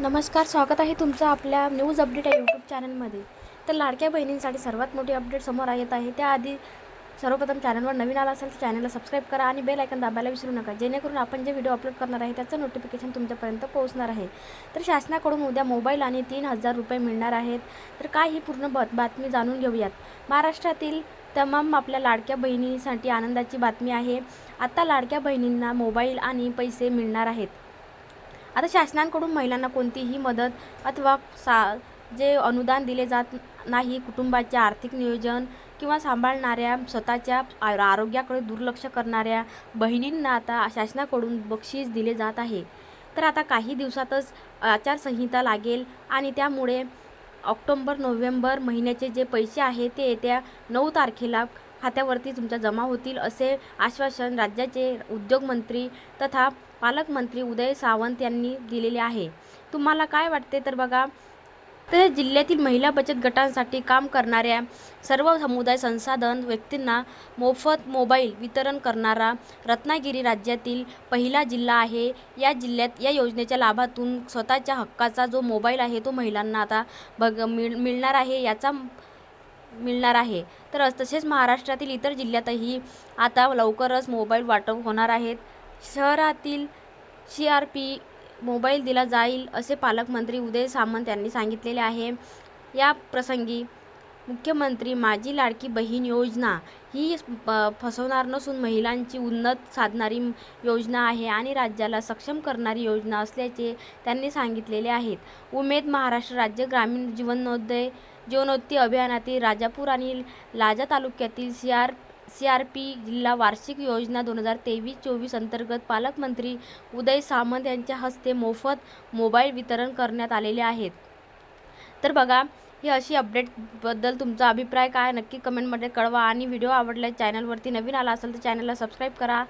नमस्कार स्वागत आहे तुमचं आपल्या न्यूज अपडेट या यूट्यूब चॅनलमध्ये तर लाडक्या बहिणींसाठी सर्वात मोठी अपडेट समोर येत आहे. त्याआधी सर्वप्रथम चॅनलवर नवीन आला असेल तर चॅनलला सबस्क्राईब करा आणि बेल आयकन दाबायला विसरू नका. जेणेकरून आपण जे व्हिडिओ अपलोड करणार आहे त्याचं नोटिफिकेशन तुमच्यापर्यंत पोहोचणार आहे. तर शासनाकडून उद्या मोबाईल आणि तीन हजार रुपये मिळणार आहेत. तर काय ही पूर्ण ब बातमी जाणून घेऊयात. महाराष्ट्रातील तमाम आपल्या लाडक्या बहिणींसाठी आनंदाची बातमी आहे. आता लाडक्या बहिणींना मोबाईल आणि पैसे मिळणार आहेत. आता शासनाकडून महिलांना कोणतीही मदत अथवा सा जे अनुदान दिले जात नाही कुटुंबाचे आर्थिक नियोजन किंवा सांभाळणाऱ्या स्वतःच्या आरोग्याकडे दुर्लक्ष करणाऱ्या बहिणींना आता शासनाकडून बक्षीस दिले जात आहे. तर आता काही दिवसातच आचारसंहिता लागेल आणि त्यामुळे ऑक्टोंबर नोव्हेंबर महिन्याचे जे पैसे आहे ते येत्या नऊ तारखेला खात्यावरती तुमच्या जमा होतील असे आश्वासन राज्याचे उद्योगमंत्री तथा पालकमंत्री उदय सावंत यांनी दिलेले आहे. तुम्हाला काय वाटते तर बघा तर जिल्ह्यातील महिला बचत गटांसाठी काम करणाऱ्या सर्व समुदाय संसाधन व्यक्तींना मोफत मोबाईल वितरण करणारा रत्नागिरी राज्यातील पहिला जिल्हा आहे. या जिल्ह्यात या योजनेच्या लाभातून स्वतःच्या हक्काचा जो मोबाईल आहे तो महिलांना आता बघ मिळ मिळणार आहे. याचा मिळणार आहे. तर तसेच महाराष्ट्रातील इतर जिल्ह्यातही आता लवकरच मोबाईल वाटप होणार आहेत. शहरातील सी आर पी मोबाईल दिला जाईल असे पालकमंत्री उदय सामंत यांनी सांगितलेले आहे. या प्रसंगी मुख्यमंत्री माझी लाडकी बहीण योजना ही प- फसवणार नसून महिलांची उन्नत साधणारी योजना आहे आणि राज्याला सक्षम करणारी योजना असल्याचे त्यांनी सांगितलेले आहेत. उमेद महाराष्ट्र राज्य ग्रामीण जीवनोदय जीवनोत्ती अभियानातील राजापूर आणि लाजा तालुक्यातील C R C R P जिल्हा वार्षिक योजना दोन हजार तेवीस चोवीस अंतर्गत पालकमंत्री उदय सामंत यांच्या हस्ते मोफत मोबाईल वितरण करण्यात आलेले आहेत. तर बघा ही अशी अपडेटबद्दल तुमचा अभिप्राय काय? नक्की कमेंटमध्ये कळवा. आणि व्हिडिओ आवडला चॅनलवरती नवीन आला असेल तर चॅनलला सबस्क्राईब करा.